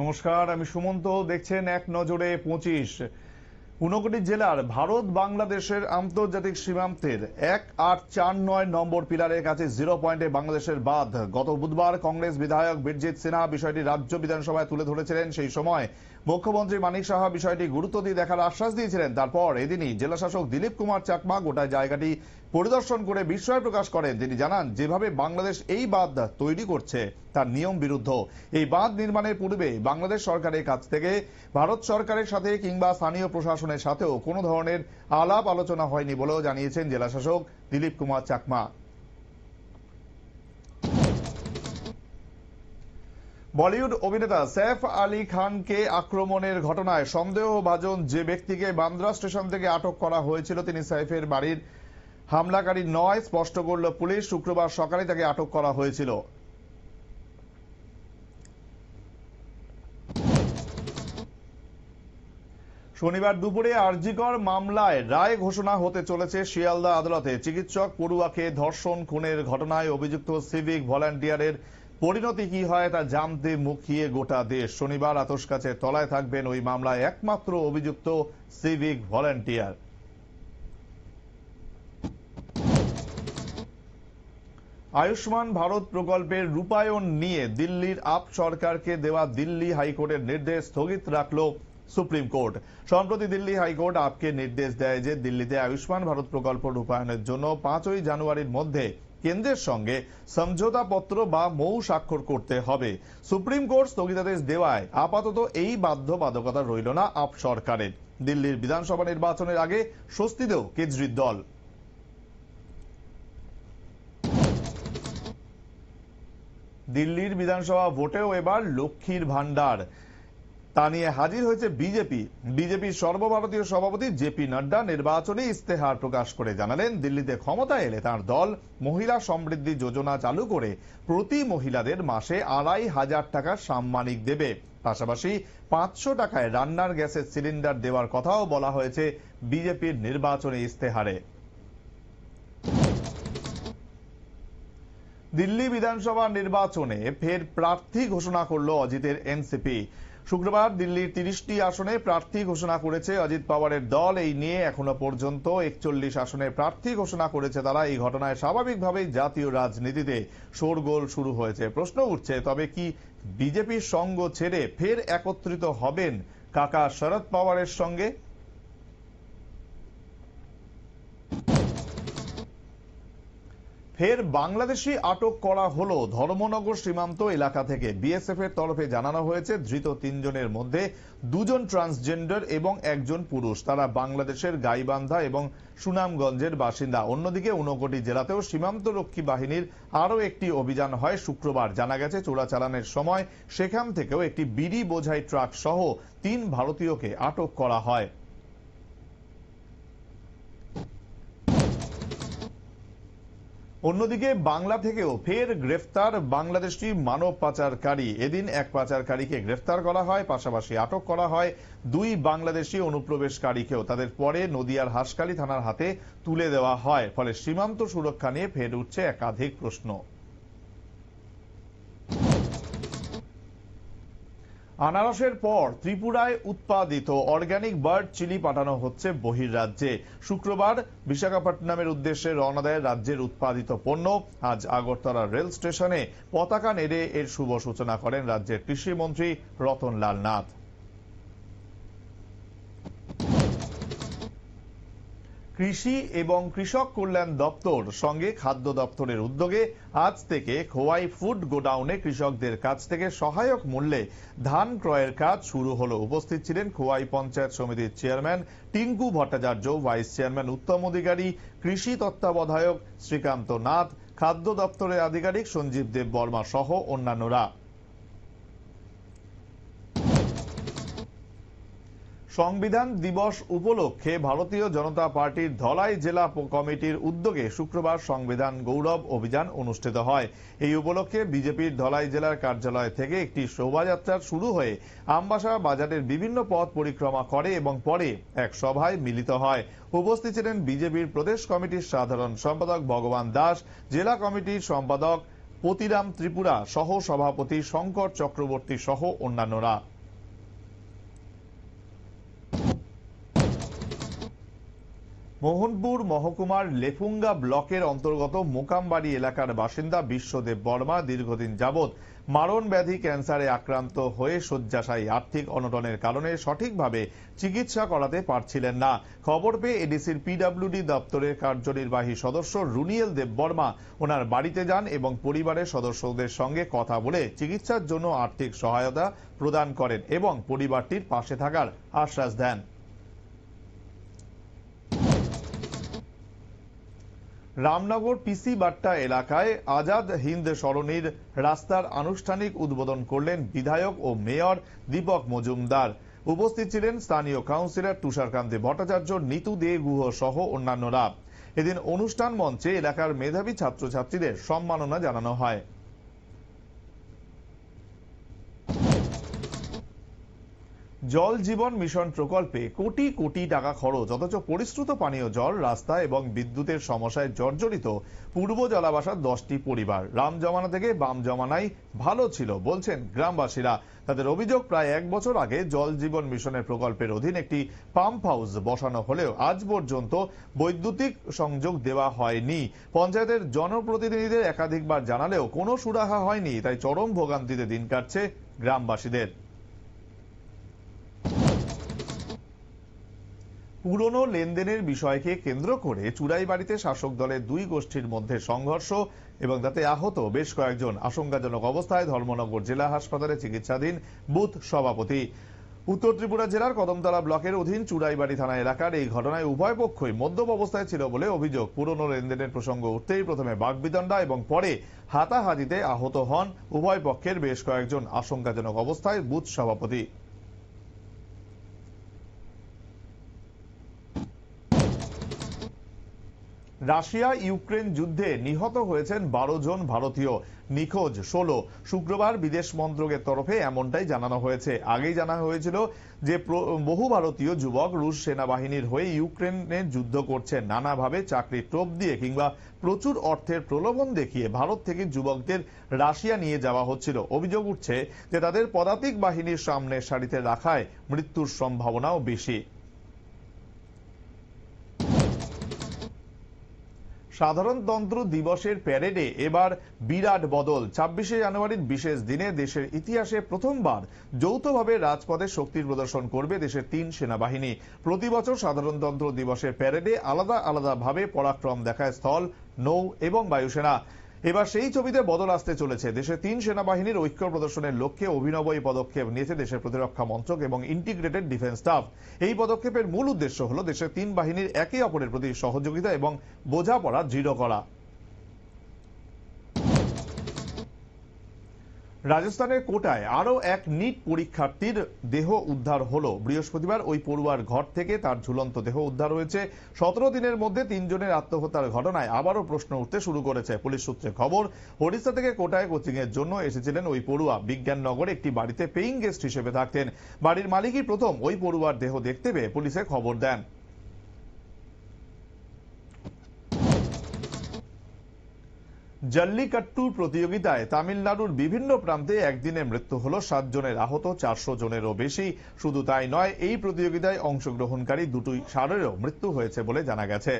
নমস্কার, আমি সুমন্ত। দেখছেন এক নজরে পঁচিশ। ঊনকোটি জেলার ভারত বাংলাদেশের আন্তর্জাতিক সীমান্তের এক আট চার নয় নম্বর পিলারের কাছে জিরো পয়েন্টে বাংলাদেশের বাঁধ গত বুধবার কংগ্রেস বিধায়ক বীরজিৎ সিনহা বিষয়টি রাজ্য বিধানসভায় তুলে ধরেছিলেন। সেই সময় মুখ্যমন্ত্রী মানিক সাহা বিষয়টি গুরুত্ব দিয়ে দেখার আশ্বাস দিয়েছিলেন। তারপর এদিনই জেলাশাসক দিলীপ কুমার চাকমা গোটা জায়গাটি পরিদর্শন করে বিস্ময় প্রকাশ করেন। তিনি জানান, যেভাবে বাংলাদেশ এই বাঁধ তৈরি করছে, তার নিয়ম বিরুদ্ধ। এই বাঁধ নির্মাণের পূর্বে বাংলাদেশ সরকারের কাছ থেকে, ভারত সরকারের সাথে কিংবা স্থানীয় প্রশাসনের সাথেও কোনো ধরনের আলাপ আলোচনা হয়নি বলেও জানিয়েছেন জেলাশাসক দিলীপ কুমার চাকমা। বলিউড অভিনেতা সৈফ আলী খানকে আক্রমণের ঘটনায় সন্দেহভাজন যে ব্যক্তিকে বান্দ্রা স্টেশন থেকে আটক করা হয়েছিল, তিনি সাইফের বাড়ির হামলাকারী নয় স্পষ্ট করল পুলিশ। শুক্রবার সকালে তাকে আটক করা হয়েছিল। শনিবার দুপুরে আরজিকর মামলায় রায় ঘোষণা হতে চলেছে শিয়ালদা আদালতে। চিকিৎসক পড়ুয়াকে ধর্ষণ, খুনের ঘটনায় অভিযুক্ত সিভিক ভলান্টিয়ারের পরিণতি কি হয় তা জানতে মুখিয়ে গোটা দেশ। শনিবার আতস কাছে তলায় থাকবেন ওই মামলায় একমাত্র অভিযুক্ত সিভিক ভলান্টিয়ার। আয়ুষ্মান ভারত প্রকল্পের রূপায়ণ নিয়ে দিল্লির আপ সরকারকে দেওয়া দিল্লি হাইকোর্টের নির্দেশ স্থগিত রাখল সুপ্রিম কোর্ট। সম্প্রতি দিল্লি হাইকোর্ট আপকে নির্দেশ দেয় যে দিল্লিতে আয়ুষ্মান ভারত প্রকল্প রূপায়ণের জন্য পাঁচই জানুয়ারির মধ্যে কেন্দ্রের সঙ্গে সমঝোতাপত্র বা মৌ স্বাক্ষর করতে হবে। সুপ্রিম কোর্ট স্থগিতাদেশ দেওয়ায় আপাতত এই বাধ্যবাধকতা রইল না আপ সরকারের। দিল্লির বিধানসভা নির্বাচনের আগে স্বস্তিতেও কেজরির দল। দিল্লির বিধানসভা ভোটেও এবার লক্ষ্মীর ভান্ডার তা নিয়ে হাজির হয়েছে বিজেপি। বিজেপির সর্বভারতীয় সভাপতি জেপি নাড্ডা নির্বাচনী ইস্তেহার প্রকাশ করে জানালেন, দিল্লিতে ক্ষমতা এলে তার দল মহিলা সমৃদ্ধি যোজনা চালু করে প্রতি মহিলাদের মাসে আড়াই হাজার টাকা সাম্মানিক দেবে। পাশাপাশি পাঁচশো টাকায় রান্নার গ্যাসের সিলিন্ডার দেওয়ার কথাও বলা হয়েছে বিজেপির নির্বাচনী ইস্তেহারে দিল্লি বিধানসভা নির্বাচনে ফের প্রার্থী ঘোষণা করল অজিতের এনসিপি। শুক্রবার দিল্লির তিরিশটি আসনে প্রার্থী ঘোষণা করেছে অজিত পাওয়ারের দল। এই নিয়ে এখনও পর্যন্ত একচল্লিশ আসনে প্রার্থী ঘোষণা করেছে তারা। এই ঘটনায় স্বাভাবিকভাবেই জাতীয় রাজনীতিতে শোরগোল শুরু হয়েছে। প্রশ্ন উঠছে, তবে কি বিজেপির সঙ্গ ছেড়ে ফের একত্রিত হবেন কাকা শরদ পাওয়ারের সঙ্গে? ফের বাংলাদেশি আটক করা হলো ধর্মনগর সীমান্ত এলাকা থেকে। বিএসএফ এর তরফে জানানো হয়েছে, ধৃত তিনজনের মধ্যে দুজন ট্রান্সজেন্ডার এবং একজন পুরুষ। তারা বাংলাদেশের গাইবান্ধা এবং সুনামগঞ্জের বাসিন্দা। অন্যদিকে ঊনকোটি জেলাতেও সীমান্তরক্ষী বাহিনীর আরও একটি অভিযান হয় শুক্রবার। জানা গেছে, চোরাচালানের সময় সেখান থেকেও একটি বিড়ি বোঝাই ট্রাক সহ তিন ভারতীয়কে আটক করা হয়। অন্যদিকে বাংলা থেকেও ফের গ্রেফতার বাংলাদেশি মানব পাচারকারী। এদিন এক পাচারকারীকে গ্রেফতার করা হয়, পাশাপাশি আটক করা হয় দুই বাংলাদেশি অনুপ্রবেশকারীকেও। তাদের পরে নদিয়ার হাসকালী থানার হাতে তুলে দেওয়া হয়, ফলে সীমান্ত সুরক্ষা নিয়ে ফের উঠছে একাধিক প্রশ্ন। আনারসের পর ত্রিপুরায় উৎপাদিত অর্গানিক বার্ড চিলি পাঠানো হচ্ছে বহির্রাজ্যে। শুক্রবার বিশাখাপট্টনামের উদ্দেশ্যে রওনা দেয় রাজ্যের উৎপাদিত পণ্য। আজ আগরতলা রেল স্টেশনে পতাকা নেড়ে এর শুভ সূচনা করেন রাজ্যের কৃষিমন্ত্রী রতন লাল নাথ। কৃষি এবং কৃষক কল্যাণ দপ্তর সঙ্গে খাদ্য দপ্তরের উদ্যোগে আজ থেকে খোয়াই ফুড গোডাউনে কৃষকদের কাছ থেকে সহায়ক মূল্যে ধান ক্রয়ের কাজ শুরু হলো। উপস্থিত ছিলেন খোয়াই পঞ্চায়েত সমিতির chairman Tinku Bhattacharya, vice chairman Uttam Adhikari, কৃষি তত্ত্বাবধায়ক শ্রীকান্ত নাথ, খাদ্য দপ্তরের আধিকারিক সঞ্জীব দেব বর্মা সহ অন্যান্যরা। সংবিধান দিবস উপলক্ষে ভারতীয় জনতা পার্টির ধলাই জেলা কমিটির উদ্যোগে শুক্রবার সংবিধান গৌরব অভিযান অনুষ্ঠিত হয়। এই উপলক্ষে বিজেপির ধলাই জেলার কার্যালয় থেকে একটি শোভাযাত্রা শুরু হয়ে আমবাসা বাজারের বিভিন্ন পথ পরিক্রমা করে এবং পরে এক সভায় মিলিত হয়। উপস্থিত ছিলেন বিজেপির প্রদেশ কমিটির সাধারণ সম্পাদক ভগবান দাস, জেলা কমিটির সম্পাদক পতিরাম ত্রিপুরা সহ সভাপতি শঙ্কর চক্রবর্তী সহ অন্যান্যরা। মোহনপুর মহকুমার লেফুঙ্গা ব্লকের অন্তর্গত মোকামবাড়ি এলাকার বাসিন্দা বিশ্বদেব বর্মা দীর্ঘদিন যাবৎ মারণ ব্যাধি ক্যান্সারে আক্রান্ত হয়ে শয্যাশায়ী আর্থিক অনটনের কারণে সঠিকভাবে চিকিৎসা করাতে পারছিলেন না। খবর পেয়ে এডিসির পিডব্লিউডি দপ্তরের কার্যনির্বাহী সদস্য রুনিয়েল দেব বর্মা ওনার বাড়িতে যান এবং পরিবারের সদস্যদের সঙ্গে কথা বলে চিকিৎসার জন্য আর্থিক সহায়তা প্রদান করেন এবং পরিবারটির পাশে থাকার আশ্বাস দেন। রামনগর পিসি বাট্টা এলাকায় আজাদ হিন্দ সরণির রাস্তার আনুষ্ঠানিক উদ্বোধন করলেন বিধায়ক ও মেয়র দীপক মজুমদার। উপস্থিত ছিলেন স্থানীয় কাউন্সিলর তুষারকান্তি ভট্টাচার্য, নিতু দে গুহ সহ অন্যান্যরা। এদিন অনুষ্ঠান মঞ্চে এলাকার মেধাবী ছাত্রছাত্রীদের সম্মাননা জানানো হয়। জল জীবন মিশন প্রকল্পে কোটি কোটি টাকা খরচ, অথচ পরিশ্রুত পানীয় জল, রাস্তা এবং বিদ্যুতের সমস্যায় জর্জরিত পূর্ব জলাবাসার দশটি পরিবার। রাম জমানা থেকে বাম জমানাই ভালো ছিল, বলছেন গ্রামবাসীরা। তাদের অভিযোগ, প্রায় এক বছর আগে জল জীবন মিশনের প্রকল্পের অধীন একটি পাম্প হাউস বসানো হলেও আজ পর্যন্ত বৈদ্যুতিক সংযোগ দেওয়া হয়নি। পঞ্চায়েতের জনপ্রতিনিধিদের একাধিকবার জানালেও কোনো সুরাহা হয়নি, তাই চরম ভোগান্তিতে দিন কাটছে গ্রামবাসীদের। পুরনো লেনদেনের বিষয়কে কেন্দ্র করে চুরাইবাড়িতে শাসক দলের দুই গোষ্ঠীর মধ্যে সংঘর্ষ এবং তাতে আহত বেশ কয়েকজন আশঙ্কাজনক অবস্থায় ধর্মনগর জেলা হাসপাতালে চিকিৎসাধীন বুথ সভাপতি। উত্তর ত্রিপুরা জেলার কদমতলা ব্লকের অধীন চুড়াইবাড়ি থানা এলাকার এই ঘটনায় উভয় পক্ষই মদ্যপ অবস্থায় ছিল বলে অভিযোগ। পুরনো লেনদেনের প্রসঙ্গ উঠতেই প্রথমে বাগবিদণ্ডা এবং পরে হাতাহাতিতে আহত হন। উভয় পক্ষের বেশ কয়েকজন আশঙ্কাজনক অবস্থায় বুথ সভাপতি। রাশিয়া ইউক্রেন যুদ্ধে নিহত হয়েছেন বারো জন ভারতীয়। নিখোঁজ ষোলো। শুক্রবার বিদেশ মন্ত্রকের তরফে এমনটাই জানানো হয়েছে। আগেই জানা হয়েছিল যে বহু ভারতীয় যুবক রুশ সেনাবাহিনীর হয়ে ইউক্রেনে যুদ্ধ করছে। নানাভাবে চাকরির টোপ দিয়ে কিংবা প্রচুর অর্থের প্রলোভন দেখিয়ে ভারত থেকে যুবকদের রাশিয়া নিয়ে যাওয়া হচ্ছিল। অভিযোগ উঠছে যে তাদের পদাতিক বাহিনীর সামনে সারিতে রাখায় মৃত্যুর সম্ভাবনাও বেশি। সাধারণতন্ত্র দিবসের প্যারেডে এবার বিরাট বদল। ছাব্বিশে জানুয়ারির বিশেষ দিনে দেশের ইতিহাসে প্রথমবার যৌথভাবে রাজপথে শক্তির প্রদর্শন করবে দেশের তিন সেনাবাহিনী। প্রতি বছর সাধারণতন্ত্র দিবসের প্যারেডে আলাদা আলাদাভাবে পরাক্রম দেখায় স্থল, নৌ এবং বায়ুসেনা। এবার সেই ছবিতে বদল আসতে চলেছে। দেশের তিন সেনাবাহিনীর ঐক্য প্রদর্শনের লক্ষ্যে অভিনব এই পদক্ষেপ নিয়েছে দেশের প্রতিরক্ষা মন্ত্রক এবং ইন্টিগ্রেটেড ডিফেন্স স্টাফ এই পদক্ষেপের মূল উদ্দেশ্য হল দেশের তিন বাহিনীর একে অপরের প্রতি সহযোগিতা এবং বোঝাপড়া দৃঢ় করা। রাজস্থানের কোটায় আরও এক নিট পরীক্ষার্থীর দেহ উদ্ধার হলো। বৃহস্পতিবার ওই পড়ুয়ার ঘর থেকে তার ঝুলন্ত দেহ উদ্ধার হয়েছে। সতেরো দিনের মধ্যে তিনজনের আত্মহত্যার ঘটনায় আবারও প্রশ্ন উঠতে শুরু করেছে পুলিশ সূত্রে খবর। ওড়িশা থেকে কোটায় কোচিংয়ের জন্য এসেছিলেন ওই পড়ুয়া। বিজ্ঞাননগরে একটি বাড়িতে পেইং গেস্ট হিসেবে থাকতেন। বাড়ির মালিকই প্রথম ওই পড়ুয়ার দেহ দেখতে পেয়ে পুলিশে খবর দেন। জল্লিকাট্টু প্রতিযোগিতায় তামিলনাড়ুর বিভিন্ন প্রান্তে একদিনে মৃত্যু হল সাত জনের আহত, চারশো জনেরও বেশি। শুধু তাই নয়, এই প্রতিযোগিতায় অংশগ্রহণকারী দুটি ষাঁড়েরও মৃত্যু হয়েছে বলে জানা গেছে।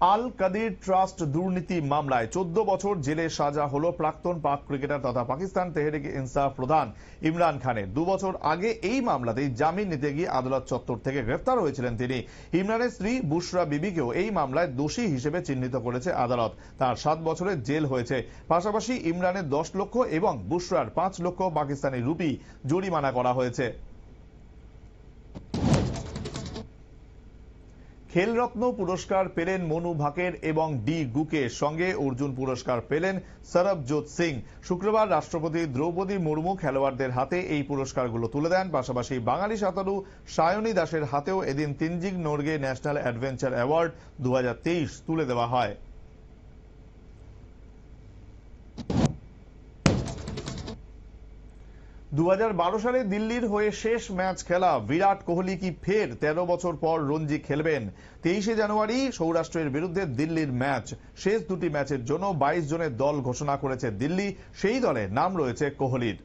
আল কাদির ট্রাস্ট দুর্নীতি মামলায় চোদ্দ বছর জেলে সাজা হলো প্রাক্তন পাক ক্রিকেটার তথা পাকিস্তান তেহরিক ইনসাফ প্রধান ইমরান খানের। দু বছর আগে এই মামলাতেই জামিন নিতে গিয়ে আদালত চত্বর থেকে গ্রেফতার হয়েছিলেন তিনি। ইমরানের স্ত্রী বুশরা বিবিকেও এই মামলায় দোষী হিসেবে চিহ্নিত করেছে আদালত। তার সাত বছরের জেল হয়েছে। পাশাপাশি ইমরানের দশ লক্ষ এবং বুশরার পাঁচ লক্ষ পাকিস্তানি রুপি জরিমানা করা হয়েছে। খেলরত্ন পুরস্কার পেলেন মনু ভাকের এবং ডি গুকে। সঙ্গে অর্জুন পুরস্কার পেলেন সরবজোৎ সিং। শুক্রবার রাষ্ট্রপতি দ্রৌপদী মুর্মু খেলোয়াড়দের হাতে এই পুরস্কারগুলো তুলে দেন। পাশাপাশি বাঙালি সাঁতারু সায়নী দাসের হাতেও এদিন Tenzing Norgay national adventure award দু হাজার তেইশ তুলে দেওয়া হয়। দু হাজার বারো সালে দিল্লির হয়ে শেষ ম্যাচ খেলা। বিরাট কোহলি কি ফের তেরো বছর পর রঞ্জি খেলবেন? তেইশে জানুয়ারি সৌরাষ্ট্রের বিরুদ্ধে দিল্লির ম্যাচ। শেষ দুটি ম্যাচের জন্য বাইশ জনের দল ঘোষণা করেছে দিল্লি। সেই দলে নাম রয়েছে কোহলির।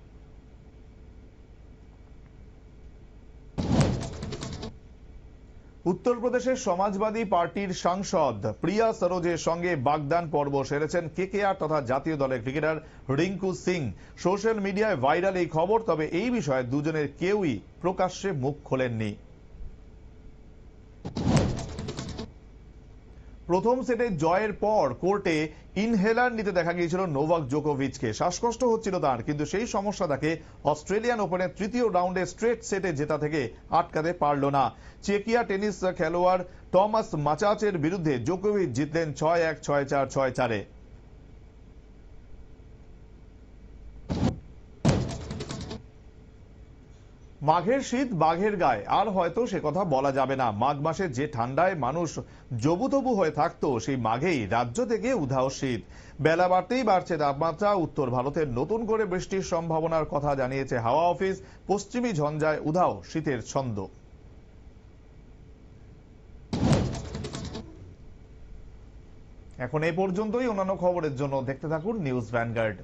উত্তরপ্রদেশের সমাজবাদী পার্টির সাংসদ প্রিয়া সরোজের সঙ্গে বাগদান পর্ব সেরেছেন কেকেআর তথা জাতীয় দলের ক্রিকেটার রিঙ্কু সিং। সোশ্যাল মিডিয়ায় ভাইরাল এই খবর, তবে এই বিষয়ে দুজনের কেউই প্রকাশ্যে মুখ খোলেননি। প্রথম সেটে জয়ের পর কোর্টে ইনহেলার নিতে দেখা গিয়েছিল নোভাক জোকোভিচকে। শ্বাসকষ্ট হচ্ছিল তার, কিন্তু সেই সমস্যা তাকে অস্ট্রেলিয়ান ওপেনের তৃতীয় রাউন্ডে স্ট্রেট সেটে জেতা থেকে আটকাতে পারল না। চেকিয়া টেনিস খেলোয়াড় টমাস মাচাচের বিরুদ্ধে জোকোভিচ জিতলেন ছয় এক, ছয় চার, ছয় চারে। মাঘের শীত বাঘের গায়ে। আর হয়তো সে কথা বলা যাবে না। মাঘ মাসে যে ঠান্ডায় মানুষ জবুতবু হয়ে থাকতো, সেই মাঘেই রাজ্য থেকে উধাও শীত। বেলা বাড়তেই বাড়ছে তাপমাত্রা। উত্তর ভারতের নতুন করে বৃষ্টির সম্ভাবনার কথা জানিয়েছে হাওয়া অফিস। পশ্চিমী ঝঞ্ঝায় উধাও শীতের ছন্দ। এখন এই পর্যন্তই। অন্যান্য খবরের জন্য দেখতে থাকুন নিউজ ভ্যানগার্ড।